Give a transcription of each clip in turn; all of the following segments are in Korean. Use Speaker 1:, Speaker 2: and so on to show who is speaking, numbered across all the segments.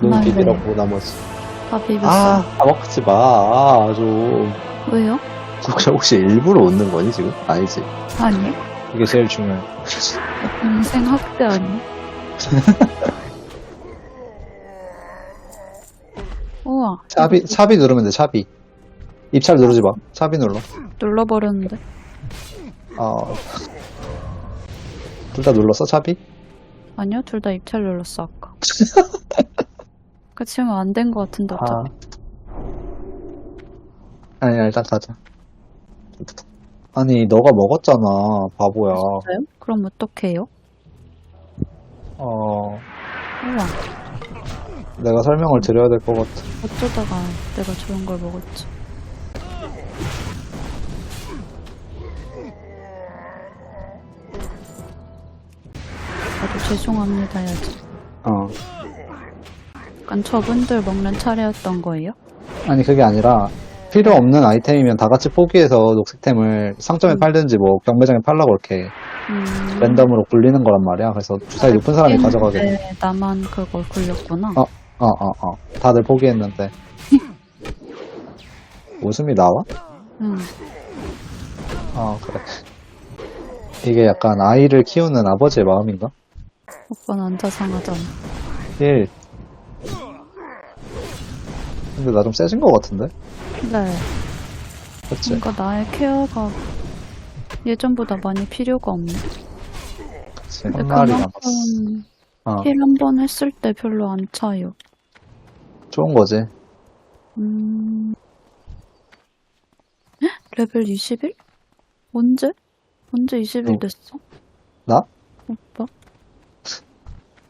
Speaker 1: 눈안
Speaker 2: 비비라고 나머지.
Speaker 1: 다 비볐어.
Speaker 2: 아, 다 먹지 마. 아, 좀.
Speaker 1: 왜요?
Speaker 2: 혹시, 혹시 일부러 웃는 거니, 지금? 아니지.
Speaker 1: 아니요.
Speaker 3: 이게 제일 중요해.
Speaker 1: 인생 학대 아니에요? 우와.
Speaker 3: 차비, 차비 누르면 돼, 차비. 입찰 누르지 마. 차비 눌러.
Speaker 1: 눌러버렸는데.
Speaker 3: 어. 둘 다 눌렀어, 차비?
Speaker 1: 아니요, 둘 다 입찰 눌렀어, 아까. 그 지금 안된것 같은데,
Speaker 3: 아.
Speaker 1: 어차피.
Speaker 3: 아니야, 일단 가자. 아니, 너가 먹었잖아, 바보야.
Speaker 1: 진짜요? 그럼 어떡해요?
Speaker 3: 어,
Speaker 1: 우와.
Speaker 3: 내가 설명을 드려야 될 것 같아.
Speaker 1: 어쩌다가 내가 저런 걸 먹었지. 나도 죄송합니다 해야지.
Speaker 3: 어.
Speaker 1: 약간 저분들 먹는 차례였던 거예요?
Speaker 3: 아니, 그게 아니라, 필요 없는 아이템이면 다 같이 포기해서 녹색템을 상점에
Speaker 1: 음.
Speaker 3: 팔든지 뭐 경매장에 팔라고 이렇게
Speaker 1: 음.
Speaker 3: 랜덤으로 굴리는 거란 말이야. 그래서 주사위 높은 사람이 가져가게 돼.
Speaker 1: 네, 나만 그걸 굴렸구나.
Speaker 3: 어. 어, 어, 어. 다들 포기했는데. 웃음이 나와?
Speaker 1: 응.
Speaker 3: 아, 그래. 이게 약간 아이를 키우는 아버지의 마음인가?
Speaker 1: 오빠는 안 자상하잖아.
Speaker 3: 1. 근데 나 좀 세진 것 같은데?
Speaker 1: 네.
Speaker 3: 그치?
Speaker 1: 뭔가 나의 케어가 예전보다 많이 필요가 없네.
Speaker 3: 그치.
Speaker 1: 근데
Speaker 3: 한 마리 남았어.
Speaker 1: 그만큼
Speaker 3: 어,
Speaker 1: 힐한번 했을 때 별로 안 차요.
Speaker 3: 좋은 거지.
Speaker 1: 음. 헉? 레벨 21? 언제? 언제 21
Speaker 3: 누구?
Speaker 1: 됐어?
Speaker 3: 나?
Speaker 1: 오빠?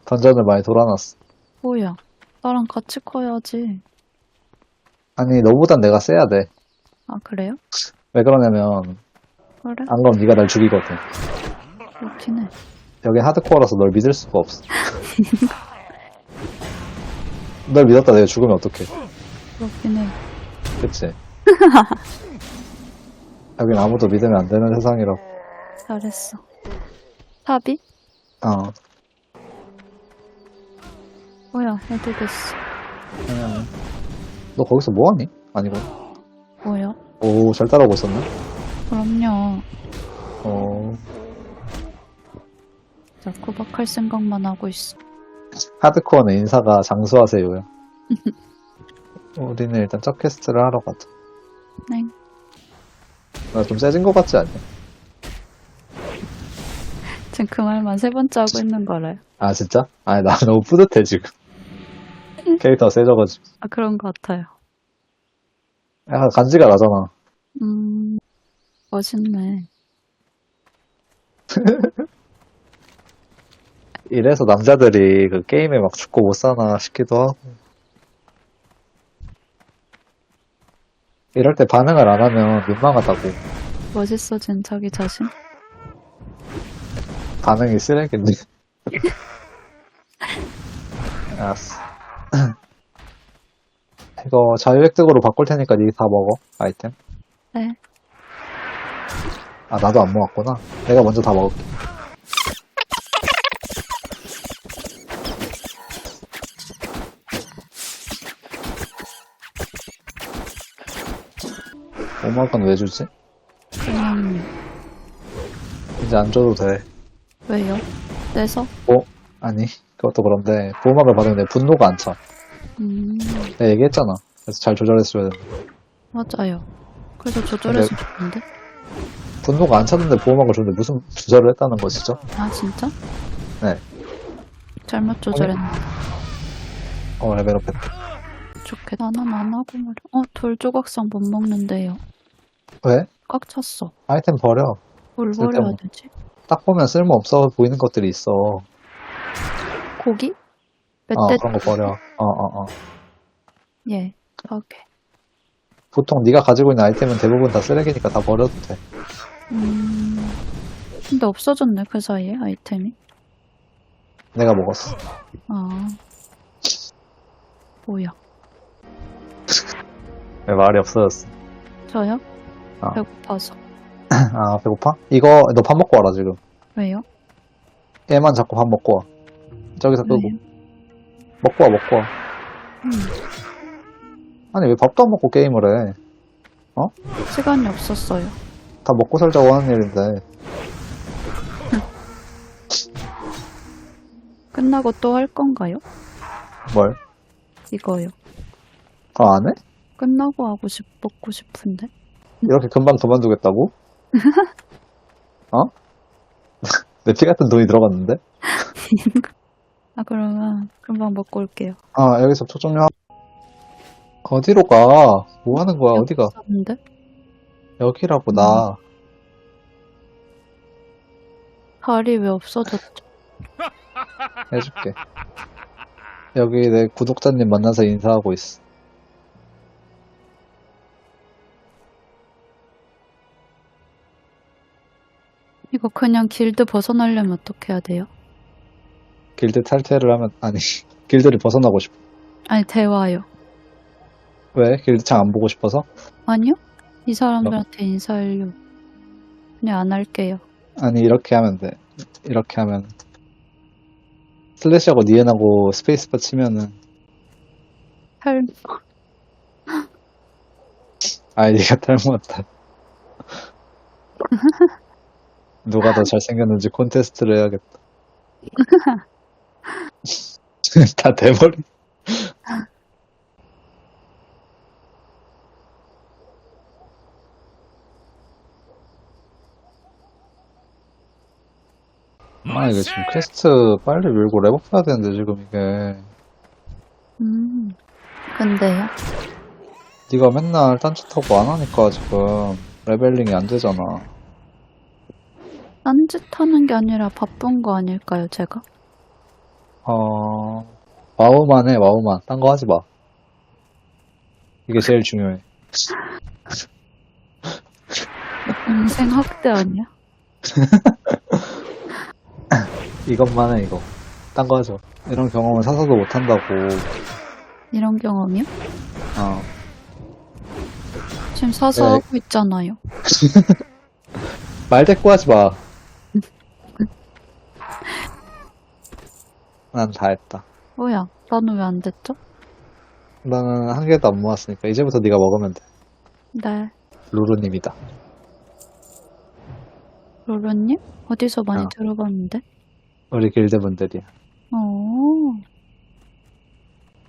Speaker 3: 던전을 많이 돌아놨어.
Speaker 1: 뭐야? 나랑 같이 커야지.
Speaker 3: 아니, 너보단 내가 세야 돼.
Speaker 1: 아, 그래요?
Speaker 3: 왜 그러냐면,
Speaker 1: 그래?
Speaker 3: 안 그럼 네가 날 죽이거든.
Speaker 1: 그렇긴 해.
Speaker 3: 여기 하드코어라서 널 믿을 수가 없어. 널 믿었다 내가 죽으면 어떡해.
Speaker 1: 그렇긴 해.
Speaker 3: 그치? 여긴 아무도 믿으면 안 되는 세상이라고.
Speaker 1: 잘했어. 탑이?
Speaker 3: 어.
Speaker 1: 뭐야, 해도 됐어.
Speaker 3: 그냥, 너 거기서 뭐하니? 아니고.
Speaker 1: 뭐야?
Speaker 3: 오, 잘 따라오고 있었네.
Speaker 1: 그럼요.
Speaker 3: 어,
Speaker 1: 자, 구박할 생각만 하고 있어.
Speaker 3: 하드코어는 인사가 장수하세요요. 우리는 일단 첫 퀘스트를 하러 가자.
Speaker 1: 네.
Speaker 3: 나 좀 세진 것 같지 않냐?
Speaker 1: 지금 그 말만 세 번째 하고 있는 거래요.
Speaker 3: 아, 진짜? 아니, 나 너무 뿌듯해, 지금. 캐릭터가 세져가지고.
Speaker 1: 아, 그런 것 같아요.
Speaker 3: 약간 간지가 나잖아.
Speaker 1: 음, 멋있네.
Speaker 3: 이래서 남자들이 그 게임에 막 죽고 못 사나 싶기도 하고. 이럴 때 반응을 안 하면 민망하다고.
Speaker 1: 멋있어진 자기 자신?
Speaker 3: 반응이 쓰레기인데. 알았어. 이거 자유획득으로 바꿀 테니까 니 다 먹어, 아이템.
Speaker 1: 네.
Speaker 3: 아, 나도 안 먹었구나. 내가 먼저 다 먹을게. 오막은 왜 주지?
Speaker 1: 그냥,
Speaker 3: 이제 안 줘도 돼.
Speaker 1: 왜요? 떼서?
Speaker 3: 아니, 그것도 그런데, 보호막을 받으면 내 분노가 안 차.
Speaker 1: 음,
Speaker 3: 내가 얘기했잖아. 그래서 잘 조절했어야 돼.
Speaker 1: 맞아요. 그래서 조절해서 좋은데?
Speaker 3: 분노가 안 차는데 보호막을 줬는데 무슨 조절을 했다는 것이죠?
Speaker 1: 아, 진짜?
Speaker 3: 네.
Speaker 1: 잘못 조절했는데.
Speaker 3: 어, 레벨업 했다.
Speaker 1: 좋겠다. 안 하고 말이야. 어, 돌 조각상 못 먹는데요.
Speaker 3: 왜?
Speaker 1: 꽉 찼어.
Speaker 3: 아이템 버려.
Speaker 1: 뭘
Speaker 3: 쓸데없는
Speaker 1: 버려야 되지?
Speaker 3: 딱 보면 쓸모없어 보이는 것들이 있어.
Speaker 1: 고기?
Speaker 3: 어,
Speaker 1: 멧돼,
Speaker 3: 그런 거 버려. 어, 어, 어.
Speaker 1: 예, 오케이.
Speaker 3: 보통 네가 가지고 있는 아이템은 대부분 다 쓰레기니까 다 버려도 돼.
Speaker 1: 음, 근데 없어졌네, 그 사이에, 아이템이.
Speaker 3: 내가 먹었어.
Speaker 1: 아, 뭐야.
Speaker 3: 왜 말이 없어졌어?
Speaker 1: 저요?
Speaker 3: 아.
Speaker 1: 배고파서.
Speaker 3: 아, 배고파? 이거, 너 밥 먹고 와라, 지금.
Speaker 1: 왜요?
Speaker 3: 얘만 자꾸 밥 먹고 와. 저기서 끄고.
Speaker 1: 왜요?
Speaker 3: 먹고 와, 먹고 와.
Speaker 1: 음,
Speaker 3: 아니, 왜 밥도 안 먹고 게임을 해?
Speaker 1: 시간이 없었어요.
Speaker 3: 다 먹고 살자고 하는 일인데.
Speaker 1: 끝나고 또 할 건가요?
Speaker 3: 뭘?
Speaker 1: 이거요.
Speaker 3: 그거 안 해?
Speaker 1: 끝나고 하고 싶, 먹고 싶은데.
Speaker 3: 이렇게 금방 그만두겠다고? 어? 내 피 같은 돈이 들어갔는데?
Speaker 1: 아, 그러면 금방 먹고 올게요.
Speaker 3: 아, 여기서 초점력. 어디로 가? 뭐 하는 거야? 어디가?
Speaker 1: 없는데?
Speaker 3: 여기라고, 나.
Speaker 1: 발이 왜 없어졌죠?
Speaker 3: 해줄게. 여기 내 구독자님 만나서 인사하고 있어.
Speaker 1: 이거 그냥 길드 벗어나려면 어떻게 해야 돼요?
Speaker 3: 길드 탈퇴를 하면, 아니, 길드를 벗어나고 싶어.
Speaker 1: 아니, 대화요.
Speaker 3: 왜? 길드 창 안 보고 싶어서?
Speaker 1: 아니요? 이 사람들한테 인사하려고. 그냥 안 할게요.
Speaker 3: 아니, 이렇게 하면 돼. 이렇게 하면. 슬래시하고 니엔하고 스페이스바 치면은,
Speaker 1: 할,
Speaker 3: 아이디가 닮았다. 누가 더 잘생겼는지 콘테스트를 해야겠다. 다 대머리. 아, 이게 지금 퀘스트 빨리 밀고 레벨 해야 되는데, 지금 이게.
Speaker 1: 음. 근데요?
Speaker 3: 네가 맨날 딴짓하고 안 하니까 지금 레벨링이 안 되잖아.
Speaker 1: 딴짓 하는 게 아니라 바쁜 거 아닐까요, 제가?
Speaker 3: 어, 와우만 해, 와우만. 딴 거 하지 마. 이게 제일 중요해.
Speaker 1: 인생 학대 아니야?
Speaker 3: 이것만 해, 이거. 딴거 마. 이런 경험은 사서도 못 한다고.
Speaker 1: 이런 경험이요?
Speaker 3: 어.
Speaker 1: 지금 사서
Speaker 3: 네.
Speaker 1: 하고 있잖아요.
Speaker 3: 말 대꾸 하지 마. 난 다 했다.
Speaker 1: 뭐야, 나는 왜 안 됐죠?
Speaker 3: 나는 한 개도 안 모았으니까 이제부터 네가 먹으면 돼.
Speaker 1: 네.
Speaker 3: 루루님이다.
Speaker 1: 로로님? 어디서 많이
Speaker 3: 어.
Speaker 1: 들어봤는데?
Speaker 3: 우리 길드분들이야.
Speaker 1: 오.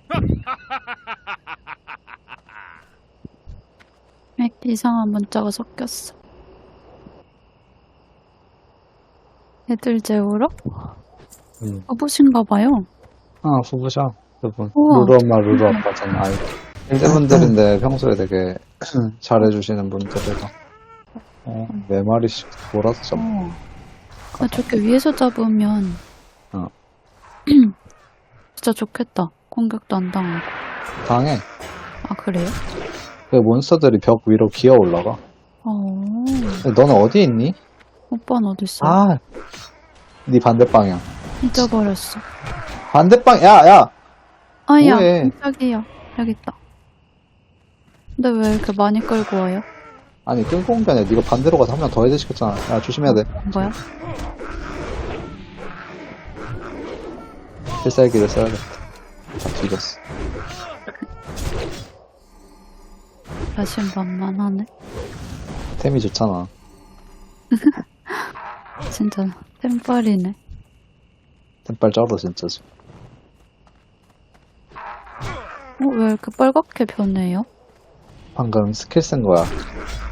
Speaker 1: 맥 이상한 문자가 섞였어. 애들 재우러?
Speaker 3: 응.
Speaker 1: 바보신가 봐요.
Speaker 3: 아, 부부셔. 그분.
Speaker 1: 우와.
Speaker 3: 루루 엄마, 루루 아빠잖아. 아이. 길드분들인데 평소에 되게 잘해주시는 분들이라. 어, 네 마리씩 몰아서 잡
Speaker 1: 어. 아, 저렇게 위에서 잡으면
Speaker 3: 어.
Speaker 1: 진짜 좋겠다. 공격도 안 당하고.
Speaker 3: 당해.
Speaker 1: 아, 그래요?
Speaker 3: 그 몬스터들이 벽 위로 기어 올라가.
Speaker 1: 어.
Speaker 3: 너는 어디 있니?
Speaker 1: 오빠는 어딨어?
Speaker 3: 아, 네 반대 방향.
Speaker 1: 잊어버렸어.
Speaker 3: 반대방, 야, 야!
Speaker 1: 아야,
Speaker 3: 뭐해?
Speaker 1: 깜짝이야. 여기 있다. 근데 왜 이렇게 많이 끌고 와요?
Speaker 3: 아니, 끌고 온 게 아니라 네가 반대로 가서 한 명 더 해야 시켰잖아. 야, 조심해야 돼.
Speaker 1: 거야?
Speaker 3: 필살기를 써야겠다. 다 뒤졌어.
Speaker 1: 자신 만만하네.
Speaker 3: 템이 좋잖아.
Speaker 1: 진짜 템빨이네.
Speaker 3: 템빨 쩔어, 진짜.
Speaker 1: 어, 왜 이렇게 빨갛게 변해요?
Speaker 3: 방금 스킬 쓴 거야.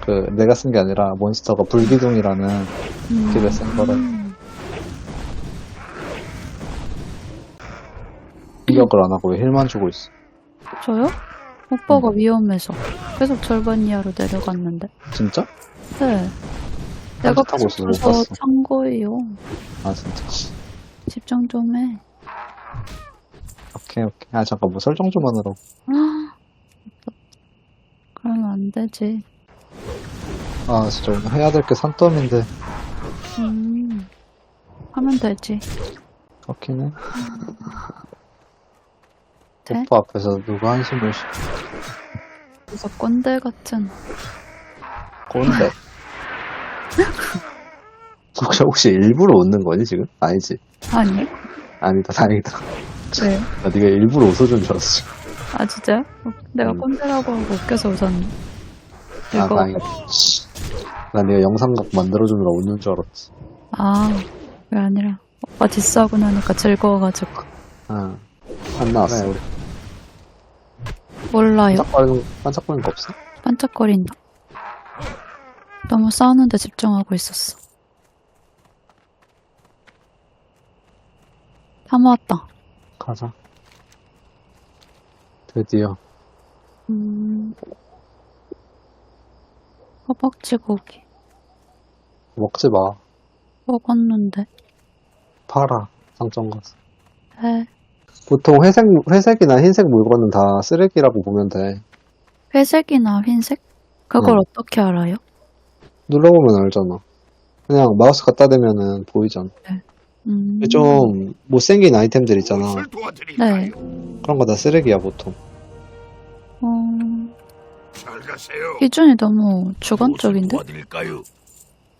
Speaker 3: 그, 내가 쓴 게 아니라 몬스터가 불기둥이라는
Speaker 1: 음.
Speaker 3: 스킬을 쓴 거를 공격을 안 하고 왜 힐만 주고 있어.
Speaker 1: 저요? 오빠가 위험해서 계속 절반 이하로 내려갔는데.
Speaker 3: 진짜?
Speaker 1: 네. 내가
Speaker 3: 타고 있어서 못
Speaker 1: 계속
Speaker 3: 봤어.
Speaker 1: 찬 거예요.
Speaker 3: 아, 진짜.
Speaker 1: 집중 좀 해.
Speaker 3: 오케이, 오케이. 아, 잠깐, 뭐 설정 좀 하느라고.
Speaker 1: 아, 그러면 안 되지.
Speaker 3: 아, 진짜 오늘 해야 될 게 산더미인데.
Speaker 1: 음, 하면 되지.
Speaker 3: 해.
Speaker 1: 돼?
Speaker 3: 오빠 앞에서 누가 한숨을 쉬,
Speaker 1: 그래서 꼰대 같은.
Speaker 3: 꼰대.
Speaker 2: 혹시, 혹시 일부러 웃는 거니, 지금? 아니지.
Speaker 1: 아니,
Speaker 2: 아니다, 다행이다.
Speaker 1: 왜?
Speaker 2: 나 네가 일부러 웃어준 줄 알았어. 지금.
Speaker 1: 아, 진짜요? 어, 내가
Speaker 3: 음.
Speaker 1: 꼰대라고 하고 웃겨서 웃었네.
Speaker 3: 아,
Speaker 1: 이거,
Speaker 3: 다행이다. 난 내가 영상각 만들어주느라 웃는 줄 알았지.
Speaker 1: 아, 그게 아니라, 오빠 디스하고 나니까 즐거워가지고.
Speaker 3: 아, 안 나왔어. 우리.
Speaker 1: 몰라요.
Speaker 3: 반짝거리는, 반짝거리는 거 없어?
Speaker 1: 반짝거린다. 너무 싸우는데 집중하고 있었어. 다 모았다.
Speaker 3: 가자. 드디어.
Speaker 1: 음. 허벅지 고기.
Speaker 3: 먹지 마.
Speaker 1: 먹었는데.
Speaker 3: 팔아. 상점 가서.
Speaker 1: 에,
Speaker 3: 보통 회색, 회색이나 흰색 물건은 다 쓰레기라고 보면 돼.
Speaker 1: 회색이나 흰색? 그걸
Speaker 3: 어.
Speaker 1: 어떻게 알아요?
Speaker 3: 눌러보면 알잖아. 그냥 마우스 갖다 대면은 보이잖아.
Speaker 1: 음.
Speaker 3: 좀 못생긴 아이템들 있잖아.
Speaker 1: 네.
Speaker 3: 그런 거 다 쓰레기야, 보통.
Speaker 1: 어,
Speaker 4: 잘 가세요.
Speaker 1: 기준이 너무
Speaker 4: 무엇을
Speaker 1: 주관적인데?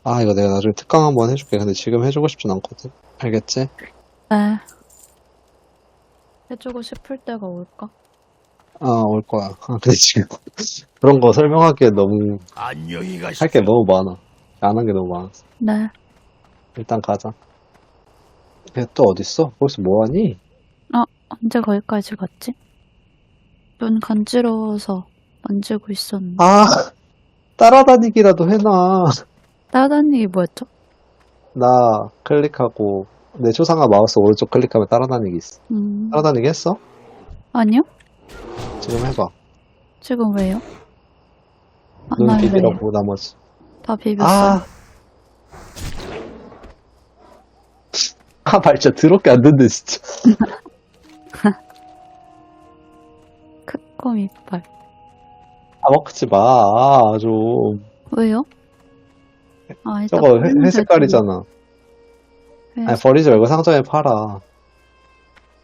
Speaker 3: 아, 이거 내가 나중에 특강 한번 해줄게. 근데 지금 해주고 싶진 않거든. 알겠지?
Speaker 1: 네. 해주고 싶을 때가 올까?
Speaker 3: 아, 올 거야. 아, 근데 지금 그런 거 설명하기에 너무
Speaker 4: 안녕히
Speaker 3: 할
Speaker 4: 가시오.
Speaker 3: 게 너무 많아. 안 한 게 너무 많았어.
Speaker 1: 네.
Speaker 3: 일단 가자. 얘또 어딨어? 거기서 뭐하니?
Speaker 1: 언제 거기까지 갔지? 눈 간지러워서 만지고 있었는데.
Speaker 3: 아, 따라다니기라도 해놔.
Speaker 1: 따라다니기 뭐였죠?
Speaker 3: 나 클릭하고 내 초상화 마우스 오른쪽 클릭하면 따라다니기 있어.
Speaker 1: 음,
Speaker 3: 따라다니기 했어?
Speaker 1: 아니요?
Speaker 3: 지금 해봐.
Speaker 1: 지금 왜요? 안
Speaker 3: 눈
Speaker 1: 할래요.
Speaker 3: 비비라고 나머지.
Speaker 1: 다 비볐어요.
Speaker 3: 아. 아, 말 진짜 더럽게 안 된대, 진짜.
Speaker 1: 크콤 이빨.
Speaker 3: 아, 먹지 마. 아, 좀.
Speaker 1: 왜요? 아, 일단
Speaker 3: 저거 회,
Speaker 1: 버리면
Speaker 3: 회 색깔이잖아. 아니, 버리지 말고 상점에 팔아.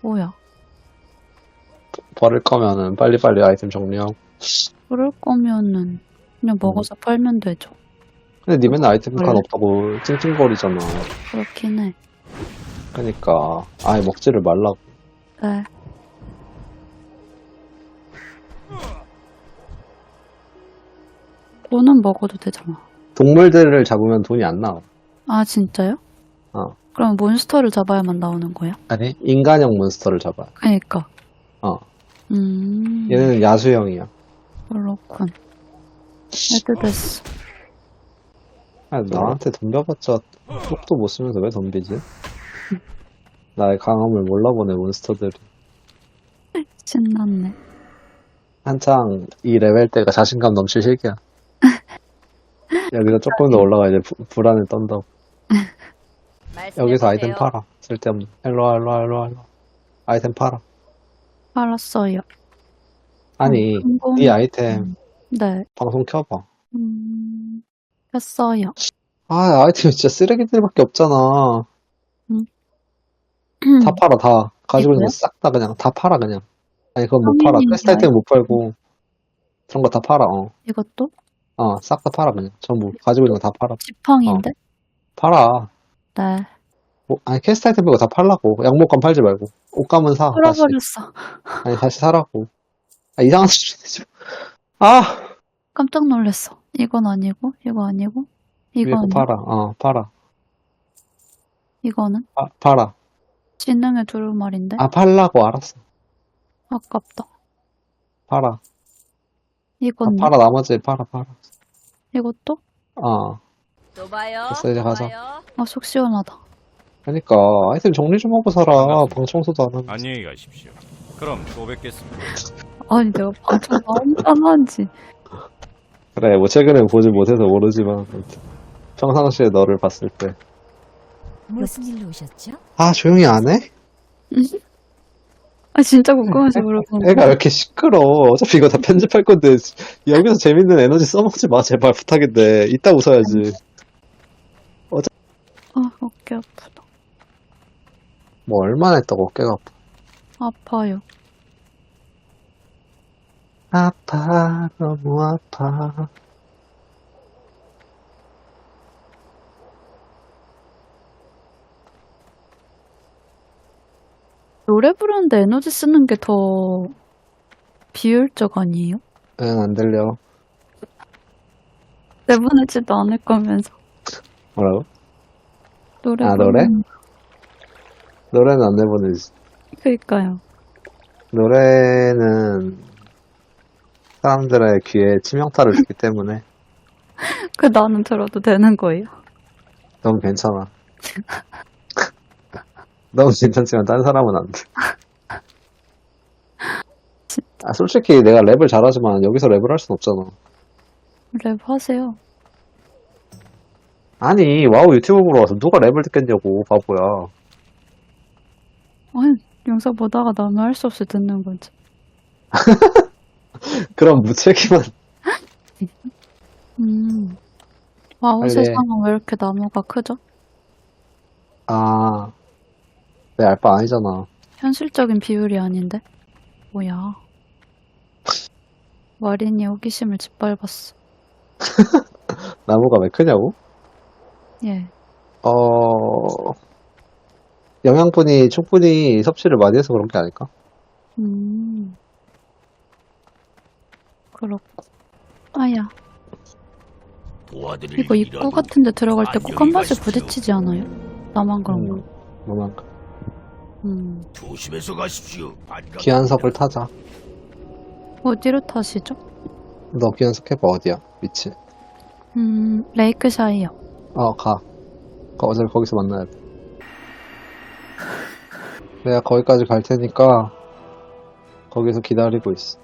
Speaker 1: 뭐야?
Speaker 3: 버릴 거면은 빨리빨리 아이템 정리하고.
Speaker 1: 그럴 거면은 그냥 먹어서 팔면 되죠.
Speaker 3: 근데 니 맨날 아이템 칸
Speaker 1: 원래?
Speaker 3: 없다고 찡찡거리잖아.
Speaker 1: 그렇긴 해.
Speaker 3: 그니까, 아예 먹지를 말라고.
Speaker 1: 네. 돈은 먹어도 되잖아.
Speaker 3: 동물들을 잡으면 돈이 안 나와.
Speaker 1: 아, 진짜요?
Speaker 3: 어.
Speaker 1: 그럼 몬스터를 잡아야만 나오는 거야?
Speaker 3: 아니, 인간형 몬스터를 잡아.
Speaker 1: 그니까.
Speaker 3: 어.
Speaker 1: 음.
Speaker 3: 얘는 야수형이야.
Speaker 1: 그렇군. 해도 됐어.
Speaker 3: 아, 나한테 덤벼봤자 똑도 못 쓰면서 왜 덤비지? 나의 강함을 몰라보네, 몬스터들이.
Speaker 1: 신났네.
Speaker 3: 한창 이 레벨 때가 자신감 넘칠 시기야. 여기서 조금 더 올라가 이제 부- 불안을 떤다고. 여기서 아이템 팔아. 쓸데없는. 일로와, 일로와, 일로와, 일로와. 아이템 팔아.
Speaker 1: 알았어요.
Speaker 3: 아니,
Speaker 1: 음, 성공.
Speaker 3: 이 아이템
Speaker 1: 네.
Speaker 3: 방송 켜봐.
Speaker 1: 음, 했어요.
Speaker 3: 아, 아이템 진짜 쓰레기들밖에 없잖아. 다 팔아, 다. 가지고 있는?
Speaker 1: 거
Speaker 3: 싹 다 그냥. 다 팔아, 그냥. 아니, 그건 못 팔아.
Speaker 1: 성인인가요?
Speaker 3: 퀘스트 아이템 못 팔고. 그런 거 다 팔아, 어.
Speaker 1: 이것도
Speaker 3: 어, 싹 다 팔아, 그냥. 전부. 가지고 있는 거 다 팔아.
Speaker 1: 지팡이인데?
Speaker 3: 팔아.
Speaker 1: 네.
Speaker 3: 뭐, 아니, 퀘스트 아이템 빼고 다 팔라고. 양목감 팔지 말고. 옷감은 사. 다시.
Speaker 1: 풀어버렸어.
Speaker 3: 아니, 다시 사라고. 아, 이상한 소리 하지 마. 아!
Speaker 1: 깜짝 놀랐어. 이건 아니고, 이거 아니고, 이거
Speaker 3: 거
Speaker 1: 아니고,
Speaker 3: 팔아. 어, 팔아.
Speaker 1: 이거는
Speaker 3: 아, 팔아.
Speaker 1: 지능의 두루마리인데?
Speaker 3: 아, 팔라고 알았어.
Speaker 1: 아깝다.
Speaker 3: 팔아. 아,
Speaker 1: 이건
Speaker 3: 팔아, 나머지 팔아, 팔아.
Speaker 1: 이것도?
Speaker 3: 어.
Speaker 5: 또 봐요.
Speaker 3: 됐어, 이제
Speaker 5: 또
Speaker 3: 가자.
Speaker 5: 봐요.
Speaker 1: 아, 속 시원하다.
Speaker 3: 그러니까 아이템 정리 좀 하고 살아. 방 청소도 안 하고.
Speaker 6: 안녕히 가십시오. 그럼 또 뵙겠습니다.
Speaker 1: 아니, 내가 방청 마음편한지.
Speaker 3: 그래, 뭐 최근에 보지 못해서 모르지만 평상시에 너를 봤을 때.
Speaker 5: 무슨 일로 오셨죠?
Speaker 3: 아, 조용히 안 해?
Speaker 1: 아, 진짜 궁금해서 물어보는
Speaker 3: 애가 왜. 이렇게 시끄러? 어차피 이거 다 편집할 건데 여기서 재밌는 에너지 써먹지 마, 제발 부탁인데. 이따 웃어야지.
Speaker 1: 아, 어깨 아프다.
Speaker 3: 뭐 얼마나 했다고 어깨가 아파.
Speaker 1: 아파요.
Speaker 3: 아파, 너무 아파.
Speaker 1: 노래 부르는데 에너지 쓰는 게 더 비율적 아니에요?
Speaker 3: 응, 안 들려.
Speaker 1: 내보내지도 않을 거면서.
Speaker 3: 뭐라고?
Speaker 1: 노래.
Speaker 3: 아, 노래?
Speaker 1: 부르는-
Speaker 3: 노래는 안 내보내지.
Speaker 1: 그니까요.
Speaker 3: 노래는 사람들의 귀에 치명타를 주기 때문에
Speaker 1: 그 나는 들어도 되는 거예요?
Speaker 3: 너무 괜찮아. 너무 괜찮지만 딴 사람은 안 돼. 아, 솔직히 내가 랩을 잘하지만 여기서 랩을 할 순 없잖아.
Speaker 1: 랩 하세요.
Speaker 3: 아니, 와우 유튜브 보러 와서 누가 랩을 듣겠냐고, 바보야.
Speaker 1: 아니, 영상 보다가 나면 할수 없이 듣는 거지.
Speaker 3: 그럼 무책임한,
Speaker 1: 음. 와우
Speaker 3: 빨리.
Speaker 1: 세상은 왜 이렇게 나무가 크죠?
Speaker 3: 아, 내 알바 아니잖아.
Speaker 1: 현실적인 비율이 아닌데? 뭐야. 마린이 호기심을 짓밟았어.
Speaker 3: 나무가 왜 크냐고?
Speaker 1: 예.
Speaker 3: 어, 영양분이 충분히 섭취를 많이 해서 그런 게 아닐까?
Speaker 1: 음. 그렇고. 아야, 이거 입구
Speaker 6: 일이라도
Speaker 1: 같은 데 들어갈 때 꼭 한 번씩 부딪히지 않아요? 나만 그런가?
Speaker 3: 음, 뭐만큼.
Speaker 1: 음.
Speaker 6: 조심해서 가십시오.
Speaker 3: 기한석을 타자.
Speaker 1: 어디로 타시죠?
Speaker 3: 너 기한석 해봐, 어디야? 위치.
Speaker 1: 음, 레이크샤이어.
Speaker 3: 어, 가. 거- 어차피 거기서 만나야 돼. 내가 거기까지 갈 테니까, 거기서 기다리고 있어.